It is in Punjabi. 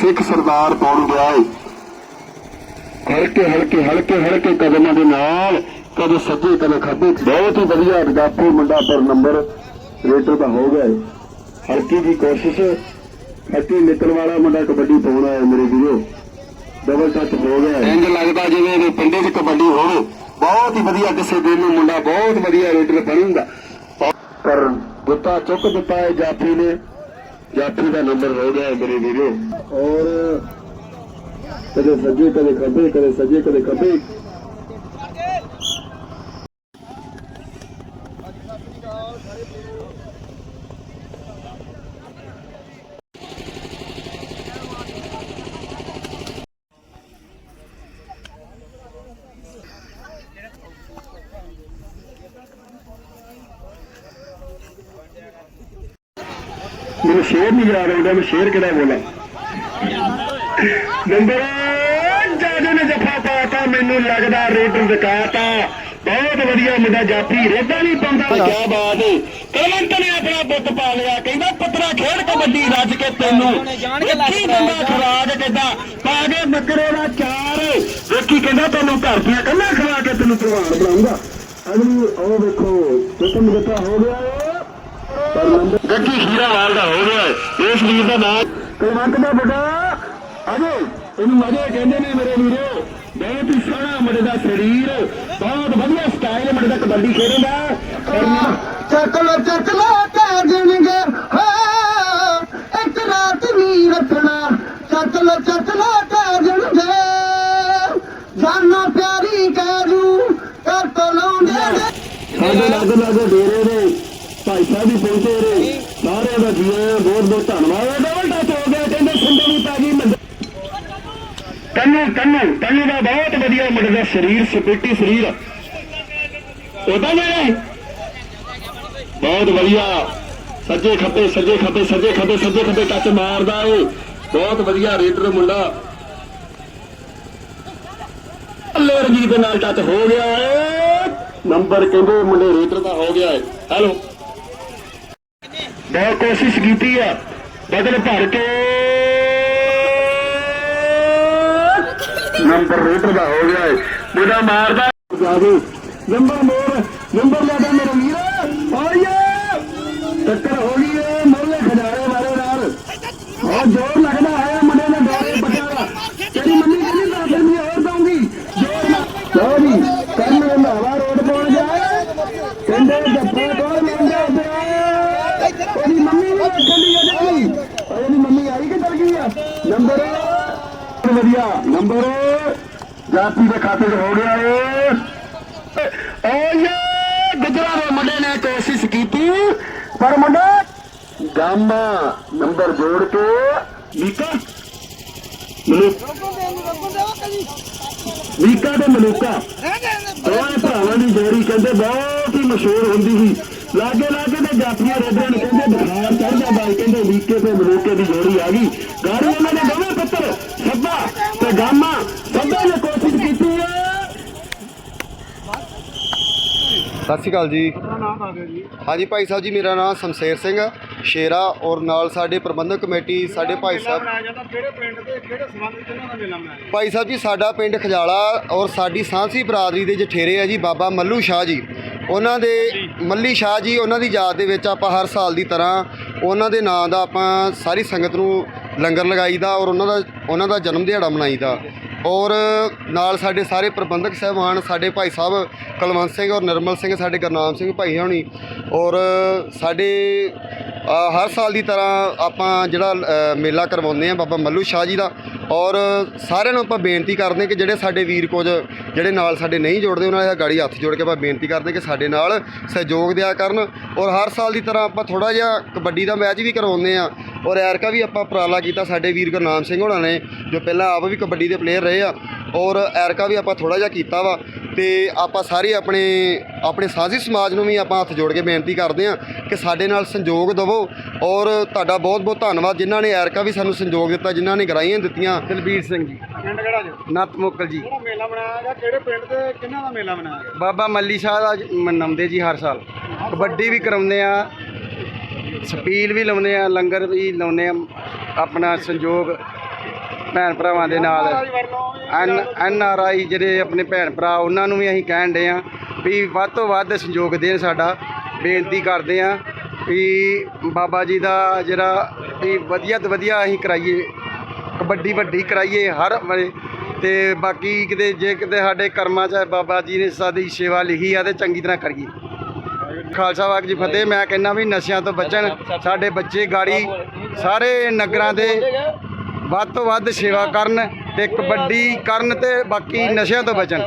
ਸਿੱਖ ਸਰਦਾਰ ਬਣ ਗਿਆ ਏ? ਹਲਕੇ ਹਲਕੇ ਹਲਕੇ ਹਲਕੇ ਕਦਮਾਂ ਦੇ ਨਾਲ ਕਦੇ ਸੱਜੇ ਕਦੇ ਖੱਬੇ। ਬਹੁਤ ਹੀ ਵਧੀਆ ਰਗਾਪੂ ਮੁੰਡਾ ਪਰ ਨੰਬਰ ਰੇਟਰ ਦਾ ਹੋ ਗਿਆ ਏ। ਹਲਕੀ ਦੀ ਕੋਸ਼ਿਸ਼। ਹੱਟੀ ਨਿਕਲ ਵਾਲਾ ਮੁੰਡਾ ਕਬੱਡੀ ਪਾਉਣਾ ਹੈ ਮੇਰੇ ਵੀਰੋ। ਡਬਲ ਟੱਚ ਹੋ ਗਿਆ। ਇੰਜ ਲੱਗਦਾ ਜਿਵੇਂ ਇਹਦੇ ਪਿੰਡੇ 'ਚ ਕਬੱਡੀ ਹੋਵੇ। ਬਹੁਤ ਹੀ ਵਧੀਆ ਕਿਸੇ ਦਿਨ ਨੂੰ ਮੁੰਡਾ ਬਹੁਤ ਵਧੀਆ ਰੇਟਰ ਬਣੂਗਾ। ਪਰ ਗੁੱਤਾ ਚੁੱਕ ਦਿੱਤਾ ਹੈ ਜਾਫੀ ਨੇ। ਜਾਫੀ ਦਾ ਨੰਬਰ ਹੋ ਗਿਆ ਹੈ ਮੇਰੇ ਵੀਰੋ। ਔਰ ਕਦੇ ਸੱਜੇ ਕਦੇ ਖੱਬੇ ਕਦੇ ਸੱਜੇ ਕਦੇ ਖੱਬੇ। ਮੈਨੂੰ ਸ਼ੇਰ ਨਹੀਂ ਯਾਦ ਆਉਂਦਾ ਮੈਂ ਸ਼ੇਰ ਕਿਹੜਾ ਬੋਲਾਂ? ਨੰਬਰ ਜਾਜੂ ਨੇ ਜਫਾ ਪਾਤਾ ਮੈਨੂੰ ਲੱਗਦਾ ਰੇਡਰ ਦਿਖਾਤਾ ਬਹੁਤ ਵਧੀਆ ਮੁੰਡਾ ਜਾਫੀ ਰੇਡਾ ਨਹੀਂ ਪਾਉਂਦਾ ਕੀ ਬਾਤ ਹੈ। ਕਲਵੰਤ ਨੇ ਆਪਣਾ ਪੁੱਤ ਪਾ ਲਿਆ ਕਹਿੰਦਾ ਪੁੱਤਰਾ ਖੇਡ ਕਬੱਡੀ ਰੱਜ ਕੇ ਤੈਨੂੰ। ਵੇਖੀ ਬੰਦਾ ਖਰਾਜ ਕਿੱਦਾਂ? ਪਾ ਕੇ ਬੱਕਰੇ ਦਾ ਚਾਰ। ਵੇਖੀ ਕਹਿੰਦਾ ਤੈਨੂੰ ਘਰ ਦੀਆਂ ਕੰਨਾਂ ਖਵਾ ਕੇ ਤੈਨੂੰ ਪ੍ਰਵਾਨ ਬਣਾਉਂਗਾ ਅਗਲੀ ਉਹ ਵੇਖੋ ਹੁਕਮ ਦਿੱਤਾ ਹੋ ਗਿਆ। ਗੱਗੀ ਹੀਰਾਵਾਲ ਦਾ ਹੋ ਗਿਆ। ਇਸ ਵੀਰ ਦਾ ਨਾਮ ਕਲਵੰਤ ਦਾ ਬੁੱਢਾ ਅਜੇ ਇਹਨੂੰ ਮਜੇ ਕਹਿੰਦੇ ਨੇ ਮੇਰੇ ਵੀਰੋ। ਬਹੁਤ ਹੀ ਸੋਹਣਾ ਮੁੰਡੇ ਦਾ ਸਰੀਰ ਬਹੁਤ ਵਧੀਆ ਸਟਾਈਲ ਮੁੰਡੇ ਦਾ ਕਬੱਡੀ ਖੇਡਦਾ ਕਰਨਾ। ਚੱਕ ਲੋ ਚੱਕ ਲੋ ਕਹਿ ਦੇਣਗੇ ਹੋ ਇੱਕ ਰਾਤ ਨਹੀਂ ਰੱਖਣਾ। ਚੱਕ ਲੋ ਚੱਕ ਲੋ ਕਹਿ ਦੇਣਗੇ ਜਾਨਾ ਪਿਆਰੀ ਕਹਿ ਦੂ ਕਰ ਤੋਂ ਲਾਉਂਦੇ ਨੇ। ਸਾਡੇ ਲੱਗ ਲੱਗ ਡੇਰੇ ਨੇ। ਸਾਹਿਬ ਪਹੁੰਚੇ ਨੇ ਸਾਰਿਆਂ ਦਾ ਜੀ ਆਇਆਂ ਬਹੁਤ ਬਹੁਤ ਧੰਨਵਾਦ। ਡਬਲ ਟੱਚ ਹੋ ਗਿਆ ਕਹਿੰਦੇ ਸੁੰਦਰ ਵੀ ਪੈ ਗਈ ਮੰਦ ਕੰਨੂ ਕੰਨੂ ਕੰਨੂ ਦਾ ਬਹੁਤ ਵਧੀਆ ਮੁੰਡੇ ਦਾ ਸਰੀਰ ਸਪੇਟੀ ਸਰੀਰ। ਉਹਦਾ ਨੇ ਬਹੁਤ ਵਧੀਆ। ਸੱਜੇ ਖੱਬੇ ਸੱਜੇ ਖੱਬੇ ਸੱਜੇ ਖੱਬੇ ਸੱਜੇ ਖੱਬੇ ਟੱਚ ਮਾਰਦਾ ਏ ਬਹੁਤ ਵਧੀਆ ਰੇਡਰ ਮੁੰਡਾ। ਅੱਲੇ ਰਣਜੀਤ ਦੇ ਨਾਲ ਟੱਚ ਹੋ ਗਿਆ। ਏ ਨੰਬਰ ਕਹਿੰਦੇ ਮੁੰਡੇ ਰੇਡਰ ਦਾ ਹੋ ਗਿਆ ਏ। ਹੈਲੋ। ਬਹੁਤ ਕੋਸ਼ਿਸ਼ ਕੀਤੀ ਆ। ਬਦਲ ਭਰ ਕੇ ਨੰਬਰ ਰੇਡਰ ਦਾ ਹੋ ਗਿਆ ਏ। ਮੁੰਡਾ ਮਾਰਦਾ। ਜਾਦੂ ਨੰਬਰ ਮੋਰ ਨੰਬਰ ਲਾਦਾ ਮੇਰਾ ਵੀਰ। ਆਇਆ ਟੱਕਰ ਹੋ ਗਈ ਏ ਮੋਲੇ ਖਜਾਰੇ ਵਾਲੇ ਨਾਲ। ਬਹੁਤ ਜ਼ੋਰ ਲੱਗਦਾ ਹੈ ਮੁੰਡੇ ਨੇ ਡੋਰੇ ਪਟਿਆਲਾ ਤੇਰੀ ਮੰਮੀ ਕਹਿੰਦੀ ਮੈਂ ਫਿਰ ਵੀ ਹੋਰ ਦਊਂਗੀ ਜ਼ੋਰ ਨਾਲ ਲਓ ਜੀ ਕੰਨ ਹਵਾ ਰੋਡ ਪਹੁੰਚ ਜਾਏ ਕਹਿੰਦੇ ਜੱਫਾ ਕੋਲ ਮੰਗਾ ਪਿਆ ਉਹਦੀ ਮੰਮੀ ਵੀ ਚੱਲੀ ਜਾਂਦੀ ਉਹਦੀ ਮੰਮੀ ਆਈ ਕਿ ਚਲ ਗਈ ਆ ਨੰਬਰ ਵਧੀਆ। ਨੰਬਰ ਜਾਤੀ ਦੇ ਖਾਤੇ 'ਚ ਹੋ ਗਿਆ ਏ। ਓਏ ਗੁਜਰਾ ਦੇ ਮੁੰਡੇ ਨੇ ਕੋਸ਼ਿਸ਼ ਕੀਤੀ, ਪਰ ਮੁੰਡਾ ਗਾਮਾ ਨੰਬਰ ਜੋੜ ਕੇ ਮੀਕਾ, ਮਲੂਕ ਤੇ ਮਲੂਕਾ। ਦੋਵੇਂ ਭਰਾਵਾਂ ਦੀ ਜੋੜੀ ਕਹਿੰਦੇ ਬਹੁਤ ਹੀ ਮਸ਼ਹੂਰ ਹੁੰਦੀ ਸੀ। ਲਾਗੇ ਲਾਗੇ ਤੇ ਜਾਤੀਆਂ ਰੇਡਰਾਂ ਨੇ ਕਹਿੰਦੇ ਬੁਖਾਰ ਚੜਦਾ ਬਾਈ, ਕਹਿੰਦੇ ਮੀਕੇ ਤੇ ਮਲੂਕੇ ਦੀ ਜੋੜੀ ਆ ਗਈ। ਗਾੜੀ ਉਹਨਾਂ ਦੇ ਦੋਵੇਂ ਪੁੱਤਰ ਸੱਬਾ ਤੇ ਗਾਮਾ ਸੱਬਾ ਨੇ ਕੋਸ਼ਿਸ਼ ਕੀਤੀ ਹੈ ਸਤਿ ਸ਼੍ਰੀ ਅਕਾਲ ਜੀ। ਹਾਂਜੀ ਭਾਈ ਸਾਹਿਬ ਜੀ ਮੇਰਾ ਨਾਮ ਸ਼ਮਸ਼ੇਰ ਸਿੰਘ ਸ਼ੇਰਾ ਔਰ ਨਾਲ ਸਾਡੇ ਪ੍ਰਬੰਧਕ ਕਮੇਟੀ ਸਾਡੇ ਭਾਈ ਸਾਹਿਬ ਭਾਈ ਸਾਹਿਬ ਜੀ ਸਾਡਾ ਪਿੰਡ ਖਜਾਲਾ ਔਰ ਸਾਡੀ ਸਾਂਸੀ ਬਰਾਦਰੀ ਦੇ ਜਠੇਰੇ ਆ ਜੀ ਬਾਬਾ ਮੱਲੂ ਸ਼ਾਹ ਜੀ। ਉਹਨਾਂ ਦੇ ਮੱਲੀ ਸ਼ਾਹ ਜੀ ਉਹਨਾਂ ਦੀ ਯਾਦ ਦੇ ਵਿੱਚ ਆਪਾਂ ਹਰ ਸਾਲ ਦੀ ਤਰ੍ਹਾਂ ਉਹਨਾਂ ਦੇ ਨਾਂ ਦਾ ਆਪਾਂ ਸਾਰੀ ਸੰਗਤ ਨੂੰ ਲੰਗਰ ਲਗਾਈਦਾ ਔਰ ਉਹਨਾਂ ਦਾ ਉਹਨਾਂ ਦਾ ਜਨਮ ਦਿਹਾੜਾ ਮਨਾਈਦਾ। ਔਰ ਨਾਲ ਸਾਡੇ ਸਾਰੇ ਪ੍ਰਬੰਧਕ ਸਹਿਬਾਨ ਸਾਡੇ ਭਾਈ ਸਾਹਿਬ ਕੁਲਵੰਤ ਸਿੰਘ ਔਰ ਨਿਰਮਲ ਸਿੰਘ, ਸਾਡੇ ਗੁਰਨਾਮ ਸਿੰਘ ਭਾਈ ਹੋਣੀ ਔਰ ਸਾਡੇ ਹਰ ਸਾਲ ਦੀ ਤਰ੍ਹਾਂ ਆਪਾਂ ਜਿਹੜਾ ਮੇਲਾ ਕਰਵਾਉਂਦੇ ਆ ਬਾਬਾ ਮੱਲੂ ਸ਼ਾਹ ਜੀ ਦਾ ਔਰ ਸਾਰਿਆਂ ਨੂੰ ਆਪਾਂ ਬੇਨਤੀ ਕਰਦੇ ਕਿ ਜਿਹੜੇ ਸਾਡੇ ਵੀਰ ਕੁਝ ਜਿਹੜੇ ਨਾਲ ਸਾਡੇ ਨਹੀਂ ਜੋੜਦੇ, ਉਹਨਾਂ ਦਾ ਗਾੜੀ ਹੱਥ ਜੋੜ ਕੇ ਆਪਾਂ ਬੇਨਤੀ ਕਰਦੇ ਕਿ ਸਾਡੇ ਨਾਲ ਸਹਿਯੋਗ ਦਿਆ ਕਰਨ ਔਰ ਹਰ ਸਾਲ ਦੀ ਤਰ੍ਹਾਂ ਆਪਾਂ ਥੋੜਾ ਜਿਹਾ ਕਬੱਡੀ ਦਾ ਮੈਚ ਵੀ ਕਰਵਾਉਂਦੇ ਆ ਔਰ ਐਰਕਾ ਵੀ ਆਪਾਂ ਉਪਰਾਲਾ ਕੀਤਾ ਸਾਡੇ ਵੀਰ ਗੁਰਨਾਮ ਸਿੰਘ ਹੋਣਾ ਨੇ, ਜੋ ਪਹਿਲਾਂ ਆਪ ਵੀ ਕਬੱਡੀ ਦੇ ਪਲੇਅਰ ਰਹੇ ਆ ਔਰ ਐਰਕਾ ਵੀ ਆਪਾਂ ਥੋੜਾ ਜਿਹਾ ਕੀਤਾ ਵਾ ਤੇ ਤੇ ਆਪਾਂ ਸਾਰੇ ਆਪਣੇ ਆਪਣੇ ਸਾਂਝੀ ਸਮਾਜ ਨੂੰ ਵੀ ਆਪਾਂ ਹੱਥ ਜੋੜ ਕੇ ਬੇਨਤੀ ਕਰਦੇ ਹਾਂ ਕਿ ਸਾਡੇ ਨਾਲ ਸੰਯੋਗ ਦਿਵੋ ਔਰ ਤੁਹਾਡਾ ਬਹੁਤ ਬਹੁਤ ਧੰਨਵਾਦ ਜਿਨ੍ਹਾਂ ਨੇ ਐਰਕਾ ਵੀ ਸਾਨੂੰ ਸੰਯੋਗ ਦਿੱਤਾ ਜਿਨ੍ਹਾਂ ਨੇ ਗਰਾਈਆਂ ਦਿੱਤੀਆਂ। ਦਲਬੀਰ ਸਿੰਘ ਜੀ। ਪਿੰਡ ਕਿਹੜਾ ਜੀ? ਨੱਤ ਮੁਕਲ ਜੀ। ਮੇਲਾ ਮਨਾਇਆ ਗਿਆ? ਕਿਹੜੇ ਪਿੰਡ ਤੇ ਕਿੰਨਾ ਦਾ ਮੇਲਾ ਮਨਾਇਆ ਗਿਆ? ਬਾਬਾ ਮੱਲੀ ਸ਼ਾਹ ਦਾ ਮਨਾਉਂਦੇ ਜੀ ਹਰ ਸਾਲ। ਕਬੱਡੀ ਵੀ ਕਰਾਉਂਦੇ ਆ ਸਪੀਲ ਵੀ ਲਾਉਂਦੇ ਆ ਲੰਗਰ ਵੀ ਲਾਉਂਦੇ ਆ ਆਪਣਾ ਸੰਯੋਗ ਭੈਣ ਭਰਾਵਾਂ ਦੇ ਨਾਲ। ਐਨ ਐਨ ਆਰ ਆਈ ਜਿਹੜੇ ਆਪਣੇ ਭੈਣ ਭਰਾ, ਉਹਨਾਂ ਨੂੰ ਵੀ ਅਸੀਂ ਕਹਿਣ ਦੇ ਆ ਵੀ ਵੱਧ ਤੋਂ ਵੱਧ ਸੰਯੋਗ ਦੇਣ ਸਾਡਾ। ਬੇਨਤੀ ਕਰਦੇ ਆ ਵੀ ਬਾਬਾ ਜੀ ਦਾ ਜਿਹੜਾ ਵੀ ਵਧੀਆ ਤੋਂ ਵਧੀਆ ਅਸੀਂ ਕਰਾਈਏ। ਕਬੱਡੀ ਵੱਡੀ ਕਰਾਈਏ ਹਰ ਵੇਲੇ। ਤੇ ਬਾਕੀ ਕਿਤੇ ਜੇ ਕਿਤੇ ਸਾਡੇ ਕਰਮਾਂ 'ਚ ਬਾਬਾ ਜੀ ਨੇ ਸਾਡੀ ਸੇਵਾ ਲਿਖੀ ਆ ਤੇ ਚੰਗੀ ਤਰ੍ਹਾਂ ਕਰੀਏ। ਖਾਲਸਾ ਵਾਹਿਗੁਰੂ ਜੀ ਫਤਿਹ। ਮੈਂ ਕਹਿੰਦਾ ਵੀ ਨਸ਼ਿਆਂ ਤੋਂ ਬਚਣ, ਸਾਡੇ ਬੱਚੇ ਗਾੜੀ ਸਾਰੇ ਨਗਰਾਂ ਦੇ ਵੱਧ ਤੋਂ ਵੱਧ ਸੇਵਾ ਕਰਨ ਤੇ ਕਬੱਡੀ ਕਰਨ ਤੇ ਬਾਕੀ ਨਸ਼ਿਆਂ ਤੋਂ ਬਚਣ।